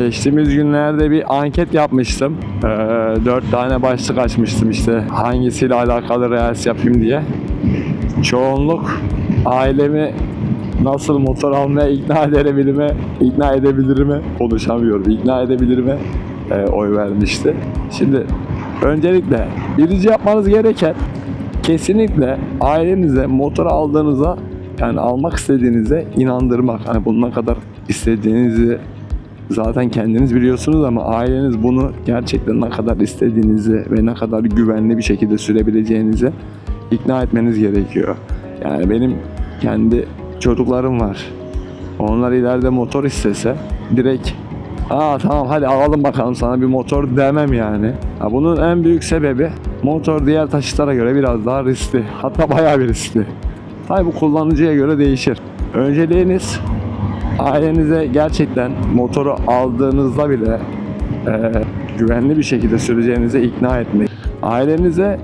Geçtiğimiz günlerde bir anket yapmıştım. Ee, dört tane başlık açmıştım işte hangisiyle alakalı reels yapayım diye. Çoğunluk ailemi nasıl motor almaya ikna edebilirime, ikna edebilirime konuşamıyorum. ikna edebilirime e, oy vermişti. Şimdi öncelikle birinci yapmanız gereken kesinlikle ailenize motor aldığınıza yani almak istediğinize inandırmak. Hani bununla kadar istediğinizi zaten kendiniz biliyorsunuz ama aileniz bunu gerçekten ne kadar istediğinizi ve ne kadar güvenli bir şekilde sürebileceğinizi ikna etmeniz gerekiyor. Yani benim kendi çocuklarım var. Onlar ileride motor istese direkt Aa tamam hadi alalım bakalım sana bir motor demem yani. Ha, bunun en büyük sebebi motor diğer taşıtlara göre biraz daha riskli. Hatta bayağı bir riskli. Tabi bu kullanıcıya göre değişir. Önceliğiniz ailenize gerçekten motoru aldığınızda bile e, güvenli bir şekilde süreceğinize ikna etmek. Ailenize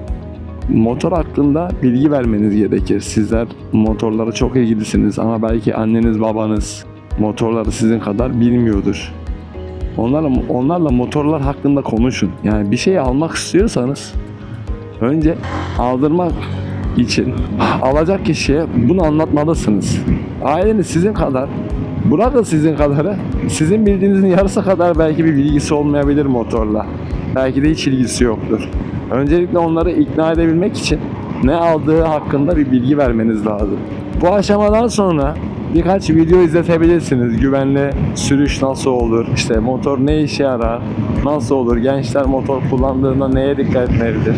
motor hakkında bilgi vermeniz gerekir. Sizler motorlara çok ilgilisiniz ama belki anneniz babanız motorları sizin kadar bilmiyordur. Onlarla, onlarla motorlar hakkında konuşun. Yani bir şey almak istiyorsanız önce aldırmak için alacak kişiye bunu anlatmalısınız. Aileniz sizin kadar bırakın sizin kadarı sizin bildiğinizin yarısı kadar belki bir bilgisi olmayabilir motorla. Belki de hiç ilgisi yoktur. Öncelikle onları ikna edebilmek için ne aldığı hakkında bir bilgi vermeniz lazım. Bu aşamadan sonra birkaç video izletebilirsiniz. Güvenli sürüş nasıl olur, işte motor ne işe yarar, nasıl olur, gençler motor kullandığında neye dikkat etmelidir.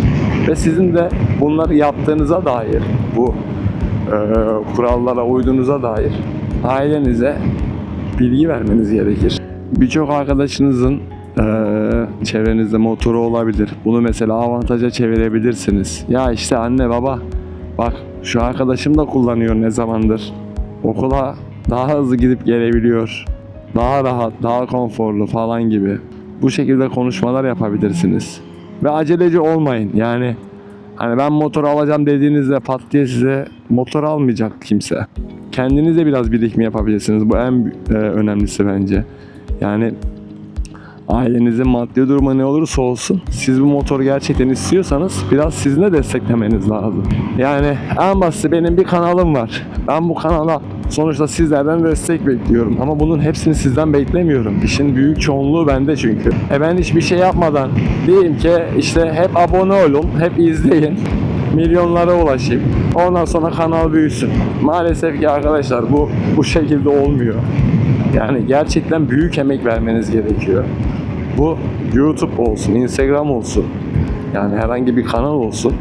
Ve sizin de bunları yaptığınıza dair, bu e, kurallara uyduğunuza dair ailenize bilgi vermeniz gerekir. Birçok arkadaşınızın e, çevrenizde motoru olabilir. Bunu mesela avantaja çevirebilirsiniz. Ya işte anne baba bak şu arkadaşım da kullanıyor ne zamandır. Okula daha hızlı gidip gelebiliyor. Daha rahat, daha konforlu falan gibi. Bu şekilde konuşmalar yapabilirsiniz. Ve aceleci olmayın. Yani hani ben motor alacağım dediğinizde pat diye size motor almayacak kimse. Kendiniz de biraz birikim yapabilirsiniz. Bu en e, önemlisi bence. Yani ailenizin maddi durumu ne olursa olsun siz bu motoru gerçekten istiyorsanız biraz sizin de desteklemeniz lazım. Yani en basiti benim bir kanalım var. Ben bu kanala sonuçta sizlerden destek bekliyorum. Ama bunun hepsini sizden beklemiyorum. İşin büyük çoğunluğu bende çünkü. E ben hiçbir şey yapmadan diyeyim ki işte hep abone olun, hep izleyin milyonlara ulaşayım. Ondan sonra kanal büyüsün. Maalesef ki arkadaşlar bu bu şekilde olmuyor. Yani gerçekten büyük emek vermeniz gerekiyor. Bu YouTube olsun, Instagram olsun. Yani herhangi bir kanal olsun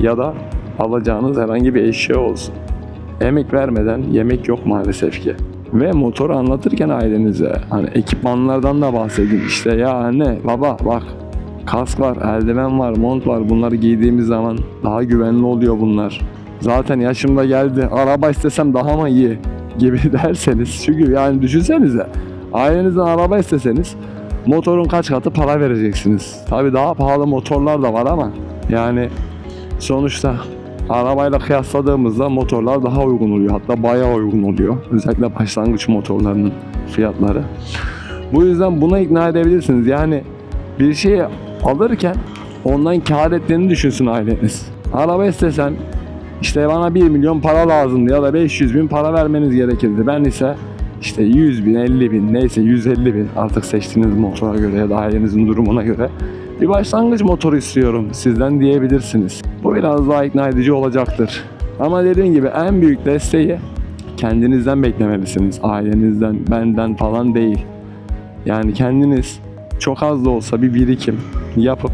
ya da alacağınız herhangi bir eşya olsun. Emek vermeden yemek yok maalesef ki. Ve motoru anlatırken ailenize hani ekipmanlardan da bahsedin. İşte ya anne baba bak kask var, eldiven var, mont var. Bunları giydiğimiz zaman daha güvenli oluyor bunlar. Zaten yaşım da geldi. Araba istesem daha mı iyi gibi derseniz. Çünkü yani düşünsenize. Ailenizden araba isteseniz motorun kaç katı para vereceksiniz. Tabi daha pahalı motorlar da var ama yani sonuçta arabayla kıyasladığımızda motorlar daha uygun oluyor. Hatta bayağı uygun oluyor. Özellikle başlangıç motorlarının fiyatları. Bu yüzden buna ikna edebilirsiniz. Yani bir şeyi alırken ondan kar ettiğini düşünsün aileniz. Araba istesen işte bana 1 milyon para lazımdı ya da 500 bin para vermeniz gerekirdi. Ben ise işte 100 bin, 50 bin neyse 150 bin artık seçtiğiniz motora göre ya da ailenizin durumuna göre bir başlangıç motoru istiyorum sizden diyebilirsiniz. Bu biraz daha ikna edici olacaktır. Ama dediğim gibi en büyük desteği kendinizden beklemelisiniz. Ailenizden, benden falan değil. Yani kendiniz çok az da olsa bir birikim yapıp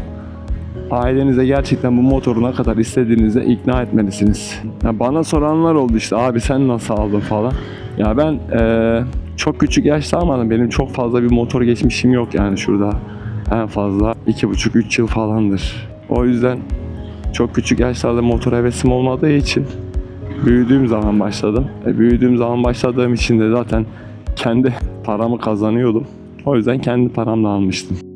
ailenize gerçekten bu motoru ne kadar istediğinize ikna etmelisiniz. Ya bana soranlar oldu işte abi sen nasıl aldın falan. Ya ben eee, çok küçük yaşta almadım. Benim çok fazla bir motor geçmişim yok yani şurada. En fazla 2,5-3 yıl falandır. O yüzden çok küçük yaşlarda motor hevesim olmadığı için büyüdüğüm zaman başladım. E, büyüdüğüm zaman başladığım için de zaten kendi paramı kazanıyordum. O yüzden kendi paramla almıştım.